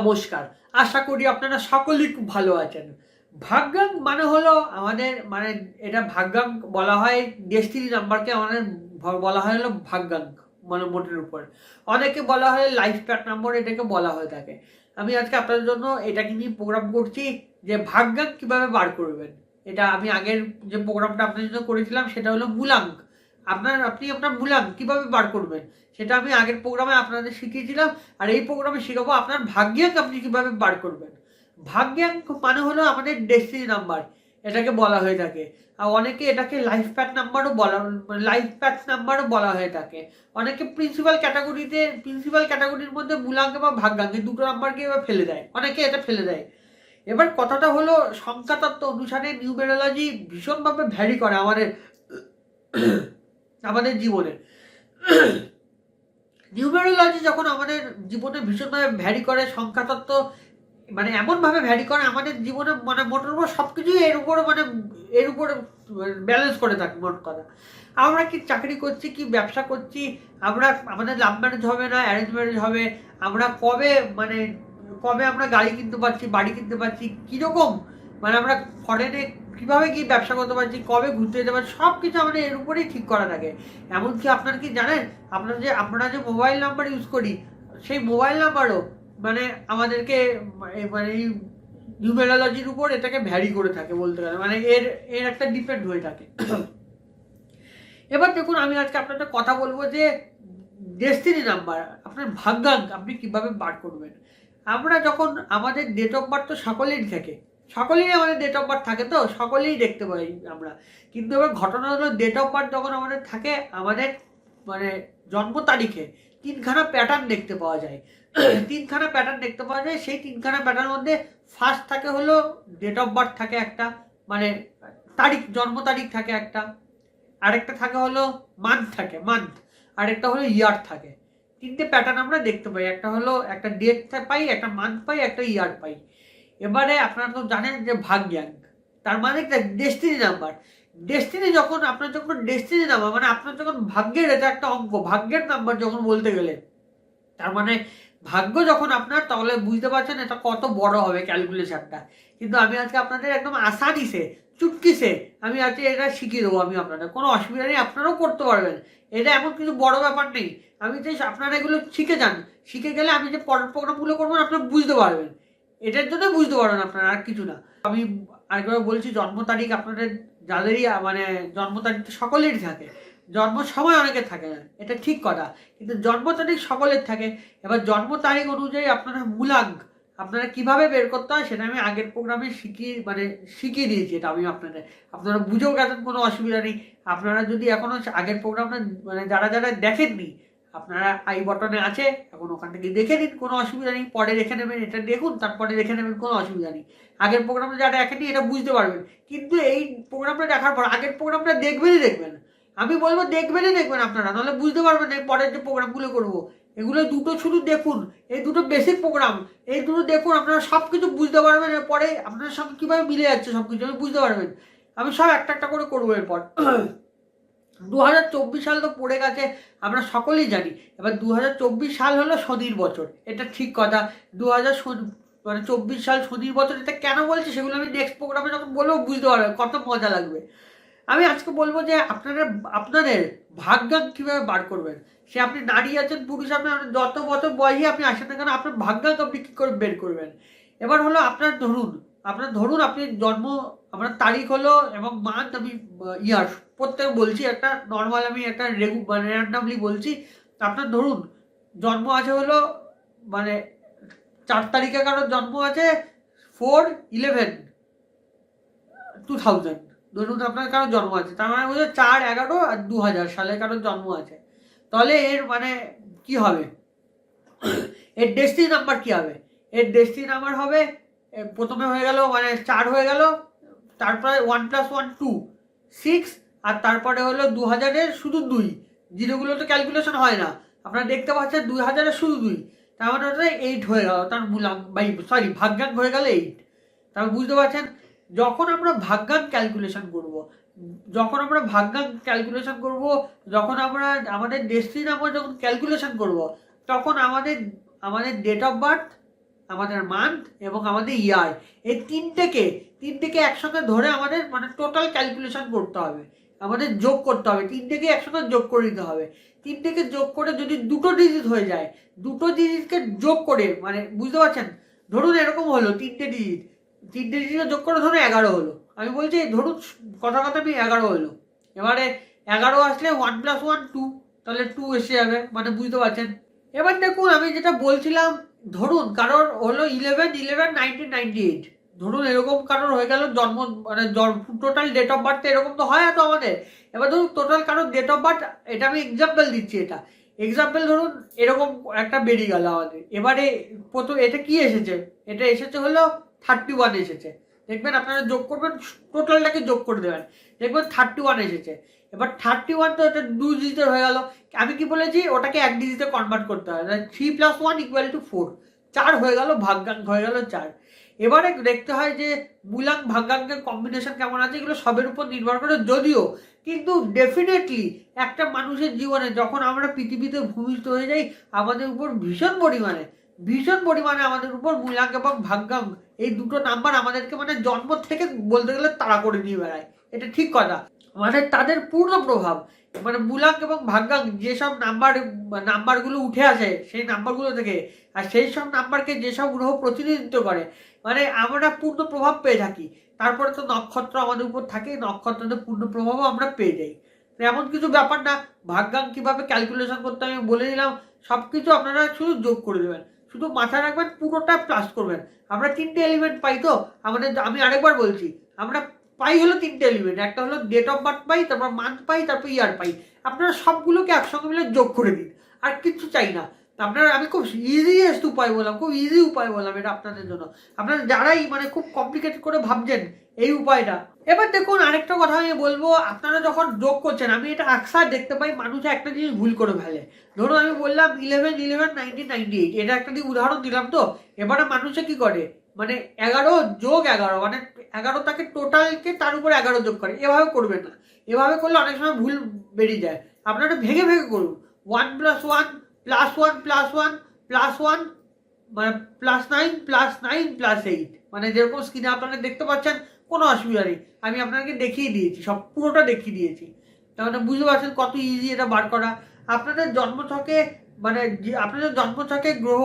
নমস্কার। আশা করি আপনারা সকলেই খুব ভালো আছেন। ভাগ্যাঙ্ক মানে হলো আমাদের মানে এটা ভাগ্যাঙ্ক বলা হয় ডেস্টিনি নাম্বারকে আমাদের বলা হয় হলো ভাগ্যাঙ্ক মানে মোটের উপর। অনেকে বলা হয় লাইফ প্যাক নাম্বার এটাকে বলা হয়ে থাকে। আমি আজকে আপনাদের জন্য এটাকে নিয়ে প্রোগ্রাম করছি যে ভাগ্যাঙ্ক কীভাবে বার করবেন। এটা আমি আগের যে প্রোগ্রামটা আপনাদের জন্য করেছিলাম, সেটা হলো মূলাঙ্ক। আপনার, আপনি আপনার মূলাঙ্ক কীভাবে বার করবেন? সেটা আমি আগের প্রোগ্রামে আপনাদের শিখিয়েছিলাম, আর এই প্রোগ্রামে শেখাবো আপনার ভাগ্যাঙ্ক আপনি কীভাবে বার করবেন। ভাগ্যাঙ্ক মানে হলো আমাদের ডেস্টিনি নাম্বার এটাকে বলা হয়ে থাকে। আর অনেকে এটাকে লাইফ প্যাট নাম্বারও বলা লাইফ প্যাট নাম্বারও বলা হয়ে থাকে। অনেকে প্রিন্সিপাল ক্যাটাগরিতে প্রিন্সিপাল ক্যাটাগরির মধ্যে মূলাঙ্ক বা ভাগ্যাঙ্ক দুটো নাম্বারকে এবার ফেলে দেয়। অনেকে এটা ফেলে দেয়। এবার কথাটা হলো, সংখ্যাতত্ত্ব অনুসারে নিউমেরোলজি ভীষণভাবে ভ্যারি করে আমাদের। আমাদের জীবনে। নিউমেরোলজি যখন আমাদের জীবনে ভীষণভাবে ভ্যারি করে, সংখ্যাতত্ত্ব মানে এমনভাবে ভ্যারি করে, আমাদের জীবনে মানে মোটের উপর সব কিছুই এর উপরে মানে এর উপরে ব্যালেন্স করে থাকে মোট কথা আমরা কি চাকরি করছি, কি ব্যবসা করছি, আমরা আমাদের লাভ ম্যারেজ হবে না অ্যারেঞ্জ ম্যারেজ হবে, আমরা কবে মানে কবে আমরা গাড়ি কিনতে পারছি, বাড়ি কিনতে পারছি, কীরকম? মানে আমরা ফরেনে কীভাবে কি ব্যবসা করতে পারছি, কবে ঘুরতে যেতে পারছি সব কিছু আমাদের এর উপরেই ঠিক করা থাকে এমনকি আপনারা কি জানেন, আপনার যে আমরা যে মোবাইল নাম্বার ইউজ করি, সেই মোবাইল নাম্বারও মানে আমাদেরকে মানে এই নিউমেরোলজির উপর এটাকে ভ্যারি করে থাকে বলতে গেলে। মানে এর এর একটা ডিপেন্ড হয়ে থাকে। এবার দেখুন, আমি আজকে আপনার আপনাদের কথা বলব যে ডেস্টিনি নাম্বার আপনার ভাগ্যাঙ্ক, আপনি কীভাবে বার করবেন। আমরা যখন, আমাদের ডেট অফ বার্থ তো সকলেরই থাকে। সকলেই আমাদের ডেট অফ বার্থ থাকে তো, সকলেই দেখতে পাই আমরা। কিন্তু এবার ঘটনা হলো ডেট অফ বার্থ যখন আমাদের থাকে, আমাদের মানে জন্ম তারিখে তিনখানা প্যাটার্ন দেখতে পাওয়া যায়। তিনখানা প্যাটার্ন দেখতে পাওয়া যায়, সেই তিনখানা প্যাটার্নের মধ্যে ফার্স্ট থাকে হলো ডেট অফ বার্থ থাকে একটা মানে তারিখ, জন্ম তারিখ থাকে একটা। আরেকটা থাকে হলো মান্থ থাকে মান্থ আরেকটা হলো ইয়ার থাকে। তিনটে প্যাটার্ন আমরা দেখতে পাই, একটা হলো একটা ডেট পাই, একটা মান্থ পাই, একটা ইয়ার পাই। এবারে আপনারা তো জানেন যে ভাগ্যাঙ্ক তার মানে একটা ডেস্টিনি নাম্বার ডেস্টিনি যখন, আপনার যখন ডেস্টিনি নাম্বার মানে আপনার যখন ভাগ্যের এটা একটা অঙ্ক, ভাগ্যের নাম্বার যখন বলতে গেলে, তার মানে ভাগ্য যখন আপনার, তাহলে বুঝতে পারছেন এটা কত বড় হবে ক্যালকুলেশনটা কিন্তু আমি আজকে আপনাদের একদম আসানিসে চুটকিসে আমি আজকে এটা শিখিয়ে দেবো আমি আপনাদের। কোনো অসুবিধা নেই, আপনারাও করতে পারবেন। এটা এমন কিছু বড় ব্যাপার নেই। আমি যে আপনারা এগুলো শিখে যান, শিখে গেলে আমি যে পরের প্রোগ্রামগুলো করব আপনারা বুঝতে পারবেন। এটার জন্য বুঝতে পারবেন আপনারা, আর কিছু না। আমি আরেকবার বলছি, জন্ম তারিখ আপনাদের যাদেরই মানে জন্ম তারিখ সকলেরই থাকে। জন্ম সময় অনেকের থাকে না এটা ঠিক কথা। কিন্তু জন্ম তারিখ সকলের থাকে। এবার জন্ম তারিখ অনুযায়ী আপনারা মূলাঙ্ক, আপনারা কীভাবে বের করতে হয় সেটা আমি আগের প্রোগ্রামে শিখিয়ে মানে শিখিয়ে দিয়েছি, এটা আমি আপনাদের। আপনারা বুঝেও গেছেন, কোনো অসুবিধা নেই। আপনারা যদি এখনও আগের প্রোগ্রামটা মানে যারা যারা দেখেননি, আপনারা আই বটনে আছে এখন ওখান থেকে দেখে নিন, কোনো অসুবিধা নেই, পরে রেখে নেবেন, এটা দেখুন, তারপরে রেখে নেবেন, কোনো অসুবিধা নেই। আগের প্রোগ্রামটা যারা দেখেনি এটা বুঝতে পারবেন। কিন্তু এই প্রোগ্রামটা দেখার পর, আগের প্রোগ্রামটা দেখবেনই দেখবেন। আমি বলব দেখবেনই দেখবেন আপনারা, নাহলে বুঝতে পারবেন এই পরের যে প্রোগ্রামগুলো করব। এগুলো দুটো শুধু দেখুন, এই দুটো বেসিক প্রোগ্রাম এই দুটো দেখুন, আপনারা সব কিছু বুঝতে পারবেন, এরপরে আপনার সঙ্গে কীভাবে মিলে যাচ্ছে সব কিছু আমি বুঝতে পারবেন। আমি সব একটা একটা করে করব এরপর। দু হাজার চব্বিশ সাল তো পড়ে গেছে, আমরা সকলেই জানি। এবার দু হাজার চব্বিশ সাল হলো শনির বছর। এটা ঠিক কথা। দু হাজার মানে চব্বিশ সাল শনির বছর, এটা কেন বলছি সেগুলো আমি নেক্সট প্রোগ্রামে যখন বলব বুঝতে পারবেন কত মজা লাগবে। আমি আজকে বলব যে আপনারা, আপনাদের ভাগ্যাঙ্ক কীভাবে বার করবেন? সে আপনি নারী আছেন, পুরুষ আপনি যত বছর বয়সী আপনি আসেন না কেন, আপনার ভাগ্যাঙ্ক আপনি কী করে বের করবেন? এবার হলো আপনার ধরুন আপনার ধরুন আপনি জন্ম, আপনার তারিখ হলো এবং মান্থ আমি ইয়ার প্রত্যেক বলছি একটা নর্মাল আমি একটা রেগু মানে র্যান্ডামলি বলছি। আপনার ধরুন, জন্ম আছে হলো মানে চার তারিখে কারোর জন্ম আছে ফোর ইলেভেন টু থাউজেন্ড ধরুন আপনার কারোর জন্ম আছে, তার মানে বলছে চার এগারো আর দু হাজার সালে কারোর জন্ম আছে। তাহলে এর মানে কি হবে? এর ডেস্টিনি নাম্বার কি হবে? এর ডেস্টি নাম্বার হবে প্রথমে হয়ে গেল মানে চার হয়ে গেল, তারপরে one plus one two six আর তারপরে হলো দু হাজারের শুধু দুই। জিরোগুলো তো ক্যালকুলেশন হয় না। আপনারা দেখতে পাচ্ছেন দুই হাজারের শুধু দুই। তার মানে ওটা এইট হয়ে গেল। তার মূলাঙ্ক বাই সরি ভাগ্যাঙ্ক হয়ে গেল এইট তারপর বুঝতে পারছেন? যখন আমরা ভাগ্যাঙ্ক ক্যালকুলেশন করব, যখন আমরা ভাগ্যাঙ্ক ক্যালকুলেশন করব, যখন আমরা আমাদের ডেস্টিনি নাম্বার যখন ক্যালকুলেশন করব, তখন আমাদের আমাদের ডেট অফ বার্থ আমাদের মান্থ এবং আমাদের ইয়ার এই তিনটেকে তিনটেকে একসঙ্গে ধরে আমাদের মানে টোটাল ক্যালকুলেশন করতে হবে। আমাদের যোগ করতে হবে। তিনটেকে একসঙ্গে যোগ করে দিতে হবে। তিনটেকে যোগ করে যদি দুটো ডিজিট হয়ে যায়, দুটো ডিজিটকে যোগ করে মানে বুঝতে পারছেন? ধরুন এরকম হলো তিনটে ডিজিট তিনটে ডিজিটকে যোগ করে ধরুন এগারো হলো। আমি বলছি ধরুন কথা কথা আমি এগারো হলো। এবারে এগারো আসলে ওয়ান প্লাস ওয়ান টু তাহলে টু এসে যাবে মানে বুঝতে পারছেন? এবার দেখুন আমি যেটা বলছিলাম, ধরুন কারোর হলো eleven eleven nineteen ninety eight ধরুন এরকম কারোর হয়ে গেল জন্ম মানে টোটাল ডেট অফ বার্থ এরকম তো হয় তো আমাদের। এবার ধরুন টোটাল কারোর ডেট অফ বার্থ এটা আমি এক্সাম্পল দিচ্ছি এটা। এক্সাম্পল ধরুন এরকম একটা বেরিয়ে গেল আমাদের। এবারে প্রথম এটা কি এসেছে? এটা এসেছে হলো থার্টি ওয়ান এসেছে। দেখবেন আপনারা যোগ করবেন টোটালটাকে যোগ করে দেবেন। দেখবেন থার্টি ওয়ান এসেছে। এবার থার্টি ওয়ান তো এটা দু ডিজিটের হয়ে গেল। আমি কি বলেছি? ওটাকে এক ডিজিটে কনভার্ট করতে হয়। Three plus one equal to four চার হয়ে গেল, ভাগ্যাঙ্ক হয়ে গেল চার। এবারে দেখতে হয় যে মূলাঙ্ক ভাগ্যাঙ্কের কম্বিনেশন কেমন আছে, এগুলো সবের উপর নির্ভর করে যদিও, কিন্তু ডেফিনেটলি একটা মানুষের জীবনে যখন আমরা পৃথিবীতে ভূমিষ্ঠ হয়ে যাই, আমাদের উপর ভীষণ পরিমাণে ভীষণ পরিমাণে আমাদের উপর মূলাঙ্ক এবং ভাগ্যাঙ্ক, এই দুটো নাম্বার আমাদেরকে মানে জন্ম থেকে বলতে গেলে তাড়া করে নিয়ে বেড়ায়। এটা ঠিক কথা। মানে তাদের পূর্ণ প্রভাব। মানে মূলাঙ্ক এবং ভাগ্যাঙ্ক যেসব নাম্বার, নাম্বারগুলো উঠে আসে, সেই নাম্বারগুলো থেকে, আর সেই সব নাম্বারকে যেসব গ্রহ প্রতিনিধিত্ব করে মানে আমরা পূর্ণ প্রভাব পেয়ে থাকি। তারপরে তো নক্ষত্র আমাদের উপর থাকে, নক্ষত্রের পূর্ণ প্রভাবও আমরা পেয়ে যাই। এমন কিছু ব্যাপার না ভাগ্যাঙ্ক কীভাবে ক্যালকুলেশন করতে আমি বলে দিলাম সব কিছু আপনারা শুধু যোগ করে দেবেন। শুধু মাথায় রাখবেন, পুরোটা প্লাস করবেন। আমরা তিনটে এলিমেন্ট পাই তো, আমাদের, আমি আরেকবার বলছি, আমরা পাই হলো তিনটে এলিমেন্ট একটা হলো ডেট অফ বার্থ পাই, তারপর মান্থ পাই, তারপর ইয়ার পাই। আপনারা সবগুলোকে একসঙ্গে মিলে যোগ করে দিন, আর কিচ্ছু চাই না। আপনারা, আমি খুব ইজিয়েস্ট উপায় বললাম, খুব ইজি উপায় বললাম এটা আপনাদের জন্য। আপনারা যারাই মানে খুব কমপ্লিকেটেড করে ভাবছেন এই উপায়টা। এবার দেখুন, আরেকটা কথা আমি বলব, আপনারা যখন যোগ করছেন, আমি এটা আকসার দেখতে পাই, মানুষ একটা জিনিস ভুল করে ফেলে। ধরুন, আমি বললাম eleven eleven nineteen ninety eight এটা একটা দিয়ে উদাহরণ দিলাম তো, এবারে মানুষে কি করে? মানে এগারো যোগ এগারো মানে এগারো তাকে টোটালকে তার উপর এগারো যোগ করে। এভাবে করবেন না। এভাবে করলে অনেক সময় ভুল বেরিয়ে যায়। আপনারা ভেঙে ভেঙে করুন। One plus one plus one plus one plus one মানে plus nine plus nine plus eight মানে যেরকম স্ক্রিনে আপনারা দেখতে পাচ্ছেন, কোনো অসুবিধা নেই। আমি আপনাকে দেখিয়ে দিয়েছি, সব পুরোটা দেখিয়ে দিয়েছি। তার মানে বুঝতে পারছেন কত ইজি এটা বার করা। আপনাদের জন্মছকে মানে আপনাদের জন্মছকে গ্রহ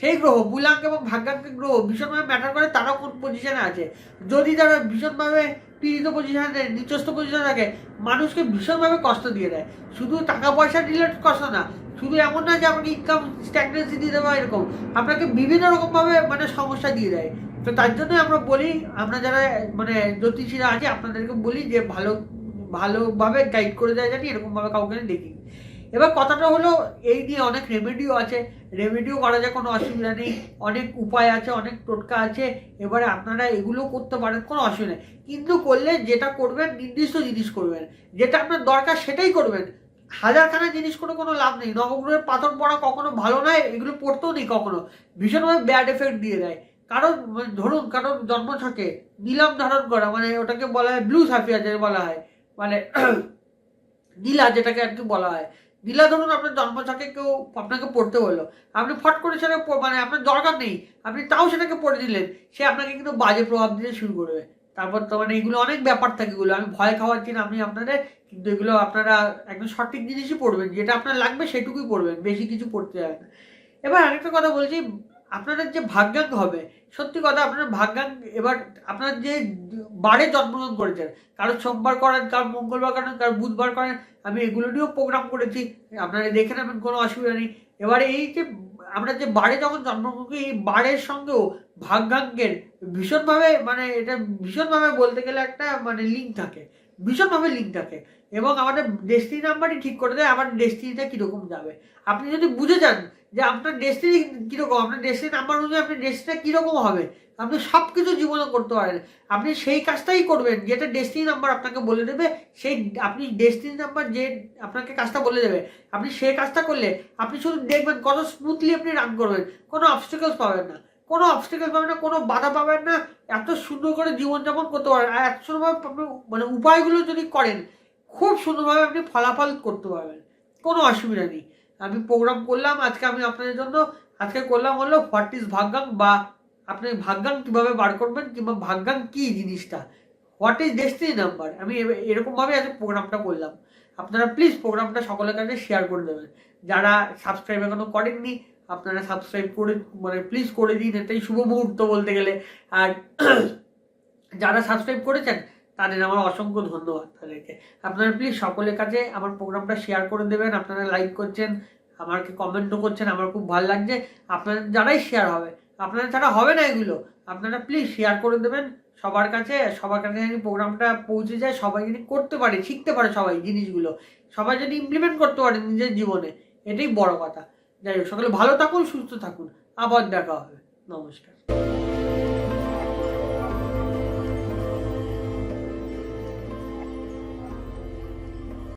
সেই গ্রহ মূলাঙ্ক এবং ভাগ্যাঙ্কের গ্রহ ভীষণভাবে ম্যাটার করে তারা কোন পজিশনে আছে? যদি তারা ভীষণভাবে পীড়িত পজিশনে নিচস্থ পজিশনে থাকে, মানুষকে ভীষণভাবে কষ্ট দিয়ে দেয়। শুধু টাকা পয়সা রিলেটেড কষ্ট না, শুধু এমন না যে আপনাকে ইনকাম স্ট্যাগনেন্সি দিয়ে দেওয়া এরকম, আপনাকে বিভিন্ন রকমভাবে মানে সমস্যা দিয়ে দেয়। তো তার জন্যই আমরা বলি, আমরা যারা মানে জ্যোতিষীরা আছে আপনাদেরকে বলি যে ভালো, ভালোভাবে গাইড করে দেয় জানি, এরকমভাবে কাউকে দেখি এবার কথাটা হলো, এই নিয়ে অনেক রেমেডিও আছে। রেমেডিও করা যায়, কোনো অসুবিধা নেই। অনেক উপায় আছে, অনেক টোটকা আছে। এবারে আপনারা এগুলো করতে পারেন, কোনো অসুবিধা কিন্তু করলে যেটা করবেন, নির্দিষ্ট জিনিস করবেন। যেটা আপনার দরকার সেটাই করবেন। হাজারখানা জিনিস করে কোনো লাভ নেই। নবগ্রহের পাথর পড়া কখনো ভালো নয়, এগুলো পড়তেও নেই কখনো। ভীষণভাবে ব্যাড এফেক্ট দিয়ে দেয়। কারণ, ধরুন, কারণ জন্ম থাকে, নীলম ধারণ করা মানে ওটাকে বলা হয় ব্লু সাফিয়া যেটা বলা হয়। মানে নীলা যেটাকে আর কি বলা হয়। নীলা ধরুন আপনার জন্ম থাকে কেউ আপনাকে পড়তে বলল আপনি ফট করে সেটা মানে আপনার দরকার নেই। আপনি তাও সেটাকে পড়ে দিলেন, সে আপনাকে কিন্তু বাজে প্রভাব দিতে শুরু করবে। তারপর তো মানে এগুলো অনেক ব্যাপার থাকে এগুলো। আমি ভয় খাওয়ার না আপনি আপনাদের, কিন্তু এগুলো আপনারা একদম সঠিক জিনিসই পড়বেন। যেটা আপনার লাগবে সেটুকুই পড়বেন, বেশি কিছু পড়তে যাবে না। এবার আরেকটা কথা বলছি আপনাদের যে ভাগ্যাঙ্ক হবে, সত্যি কথা আপনার ভাগ্যাঙ্ক এবার আপনার যে বারে জন্মগ্রহণ করেছেন কারও সোমবার করেন কারও মঙ্গলবার করেন কারও বুধবার করেন, আমি এগুলো নিয়েও প্রোগ্রাম করেছি, আপনারা দেখে নেবেন, কোনো অসুবিধা নেই। এবারে এই যে আমরা যে বারে যখন জন্মগ্রহণ করি, এই বারের সঙ্গেও ভাগ্যাঙ্কের ভীষণভাবে মানে এটা ভীষণভাবে বলতে গেলে একটা মানে লিঙ্ক থাকে, ভীষণভাবে লিঙ্ক থাকে। এবং আমাদের ডেস্টিনি নাম্বারই ঠিক করে দেয় আমার ডেস্টিনিটা কীরকম যাবে। আপনি যদি বুঝে যান যে আপনার ডেস্টিনি কীরকম? আপনার ডেস্টিনি নাম্বার অনুযায়ী আপনার ডেস্টিনিটা কীরকম হবে? আপনি সব কিছু জীবনে করতে পারেন। আপনি সেই কাজটাই করবেন, যেটা ডেস্টিনি নাম্বার আপনাকে বলে দেবে, সেই আপনি ডেস্টিনি নাম্বার যে আপনাকে কাজটা বলে দেবে, আপনি সেই কাজটা করলে আপনি শুধু দেখবেন কত স্মুথলি আপনি রান করবেন, কোনো অবস্টিকেলস পাবেন না। কোনো অবস্টিকেল পাবেন না, কোনো বাধা পাবেন না, এত সুন্দর করে জীবনযাপন করতে পারেন। আর এত সুন্দরভাবে আপনি মানে উপায়গুলো যদি করেন, খুব সুন্দরভাবে আপনি ফলাফল করতে পারবেন। কোনো অসুবিধা নেই। আমি প্রোগ্রাম করলাম, আজকে আমি আপনাদের জন্য, আজকে করলাম হলো হোয়াট ইজ ভাগ্যাং বা আপনি ভাগ্যাং কীভাবে বার করবেন কিংবা ভাগ্যাং কি জিনিসটা? হোয়াট ইজ ডেস্টিনি নাম্বার আমি এরকমভাবে আজকে প্রোগ্রামটা করলাম। আপনারা প্লিজ প্রোগ্রামটা সকলের কাছে শেয়ার করে দেবেন। যারা সাবস্ক্রাইব এখনও করেননি, আপনারা সাবস্ক্রাইব করে মানে প্লিজ করে দিন, এটাই শুভ মুহূর্ত বলতে গেলে। আর যারা সাবস্ক্রাইব করেছেন তাদের আমার অসংখ্য ধন্যবাদ তাদেরকে। আপনারা প্লিজ সকলের কাছে আমার প্রোগ্রামটা শেয়ার করে দেবেন, আপনারা লাইক করছেন, আমাকে কমেন্টও করছেন, আমার খুব ভালো লাগছে। আপনারা যারাই শেয়ার হবে আপনারা ছাড়া হবে না এগুলো। আপনারা প্লিজ শেয়ার করে দেবেন সবার কাছে সবার কাছে যেন প্রোগ্রামটা পৌঁছে যায়, সবাই যদি করতে পারে, শিখতে পারে সবাই জিনিসগুলো। সবাই যদি ইমপ্লিমেন্ট করতে পারে নিজের জীবনে, এটাই বড় কথা। যাই হোক, সকলে ভালো থাকুন, সুস্থ থাকুন। আবার দেখা হবে। নমস্কার।